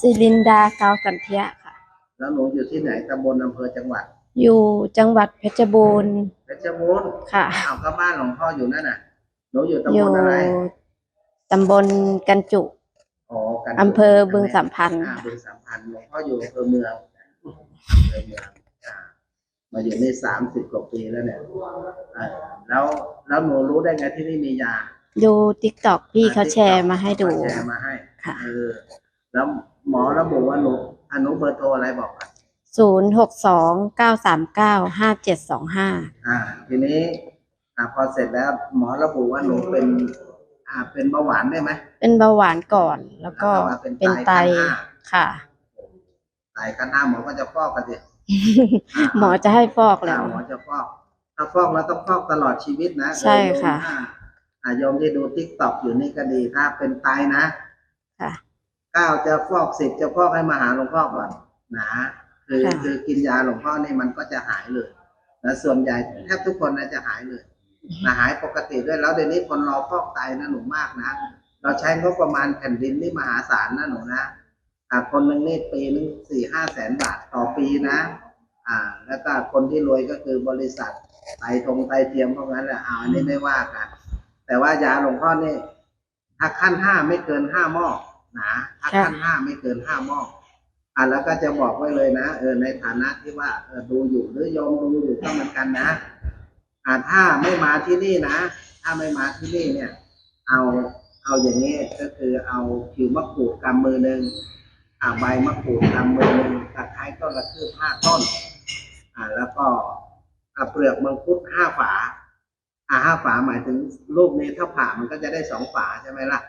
สิรินดาเกาสันเทียค่ะ แล้วหนูอยู่ที่ไหนตำบลอำเภอจังหวัด อยู่จังหวัดเพชรบูรณ์เพชรบูรณ์ค่ะอ้าวก็บ้านหลวงพ่ออยู่นั่นน่ะหนูอยู่ตำอบยู่ลอะไรตำบลกันจุอ๋อกันอำเภอบึงสัมพันธ์อ่าบึงสัมพันธ์หลวงพ่ออยู่อำเภอเมืองอำเภอเมืองอ่ามาอยู่นี่สามสิบกว่าปีแล้วเนี่ยอ่าแล้วแล้วหนูรู้ได้ไงที่นี่มียาดูติ๊กตอกพี่เขาแชร์มาให้ดู แชร์มาให้ค่ะ เออแล้ว หมอระบุว่าหนูอนุเบอร์โทรอะไรบอกอะศูนย์หกสองเก้าสามเก้าห้าเจ็ดสองห้าอ่า ทีนี้ อ่าพอเสร็จแล้ว หมอระบุว่าหนูเป็น อ่า เป็นเบาหวานได้ไหม เป็นเบาหวานก่อนแล้วก็แล้วก็เป็เป็นนไตไตขั้นห้า ค่ะ ไตกันหน้าหมอก็จะฟอกกันสิหมอจะให้ฟอกแล้วอ่าหมอจะฟอก ถ้าฟอกแล้วต้องฟอกตลอดชีวิตนะใช่ค่ะเออโยมอ่าอ่าโยมที่ดูทิกตอกอยู่นี่ก็ดีถ้าเป็นไตนะ ค่ะ เก้าจะฟอกสิบจะฟอกให้มาหาหลวงพ่อก่อนนะคือค่ะคือกินยาหลวงพ่อนี่มันก็จะหายเลยนะส่วนใหญ่แทบทุกคนนะจะหายเลยนะหายปกติด้วยแล้วเดี๋ยวนี้คนรอฟอกไตนะหนูมากนะ เราใช้งบประมาณแผ่นดินนี่มหาศาลนะหนูนะอ่าคนหนึ่งนี่ปีหนึงสี่ห้าแสนบาทต่อปีนะ อ่า แล้วก็คนที่รวยก็คือบริษัทไตทงไตเทียมพวกนั้นแหละเอาอันนี้ไม่ว่ากันแต่ว่ายาหลวงพ่อนี่ถ้าขั้นห้าไม่เกินห้าหม้อ นะถ้าขั้นห้าไม่เกินห้าหม้ออ่าแล้วก็จะบอกไว้เลยนะเออในฐานะที่ว่าเออดูอยู่หรือโยมดูอยู่ก็เหมือนกันนะอ่าถ้าไม่มาที่นี่นะ ถ้าไม่มาที่นี่เนี่ย เอาเอาอย่างนี้ก็คือเอาผิวมะกรูดกำมือหนึ่งอ่าใบมะกรูดกำมือหนึ่งตะไคร้ต้นละคืบห้าต้น อ่าแล้วก็อ่าเปลือกมังคุดห้าฝา อ่าห้าฝาหมายถึงลูกนี้ถ้าผ่ามันก็จะได้สองฝาใช่ไหมล่ะ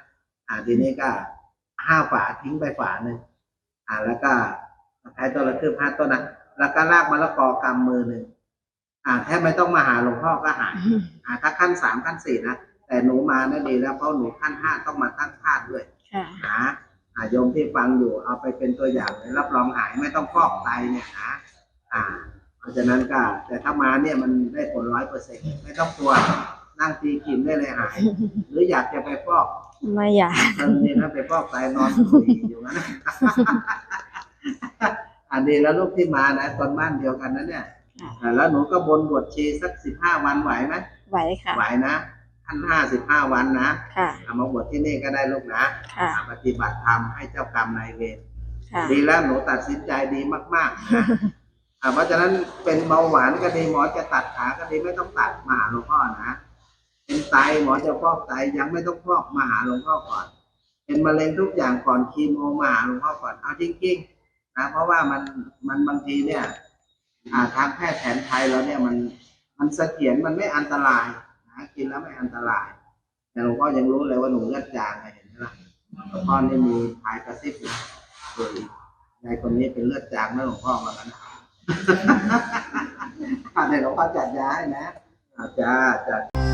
อ่าทีนี้ก็ ห้าฝาทิ้งไปฝาหนึ่งอ่าแล้วก็ตะไคร้ต้นละคืบห้าต้นนะแล้วก็รากมะละกอกำมือหนึ่งอ่าแทบไม่ต้องมาหาหลวงพ่อก็หายอ่าถ้าขั้นสามขั้นสี่นะแต่หนูมานะดีแล้วเพราะหนูขั้นห้าต้องมาตั้งธาตุด้วยค่ะนะอ่าโยมที่ฟังอยู่เอาไปเป็นตัวอย่างเลยรับรองหายไม่ต้องฟอกไตเนี่ยนะอ่า เพราะฉะนั้นก็แต่ถ้ามาเนี่ยมันได้ผลร้อยเปอร์เซ็นต์ไม่ต้องกลัวนั่งตีกินได้เลยหาย หรืออยากจะไปฟอก ไม่อยากเออนี่นะไปฟอกไตนอนคุยอยู่นั้นนะอันนี้แล้วลูกที่มานะตอนบ้านเดียวกันนะเนี่ยค่ะอ่าแล้วหนูก็บนบวชชีสักสิบห้าวันไหวไหมไหวค่ะไหวนะขั้นห้าสิบห้าวันนะค่ะเอามาบวชที่นี่ก็ได้ลูกนะค่ะอ่าปฏิบัติธรรมให้เจ้ากรรมนายเวรค่ะดีแล้วหนูตัดสินใจดีมากๆนะอ่าเพราะฉะนั้นเป็นเบาหวานก็ดีหมอจะตัดขาก็ดีไม่ต้องตัดมาหาหลวงพ่อนะ เป็นไตหมอจะฟอกไตยังไม่ต้องฟอกมาหาหลวงพ่อก่อน เป็นมะเร็งทุกอย่างก่อนคีโมมาหาหลวงพ่อก่อนเอาจริงๆนะเพราะว่ามันมันบางทีเนี่ยทางแพทย์แผนไทยเราเนี่ยมันมันเสถียรมันไม่อันตรายนะกินแล้วไม่อันตราย แต่หลวงพ่อยังรู้เลยว่าหนูเลือดจางเห็นไหมล่ะหลวงพ่อนี่มีพายกระซิบอยู่เฮ้ยายคนนี้เป็นเลือดจางนะหลวงพ่อมากันนะอ่าเดี๋ยวหลวงพ่อจัดยาให้นะอาจ้าจ้า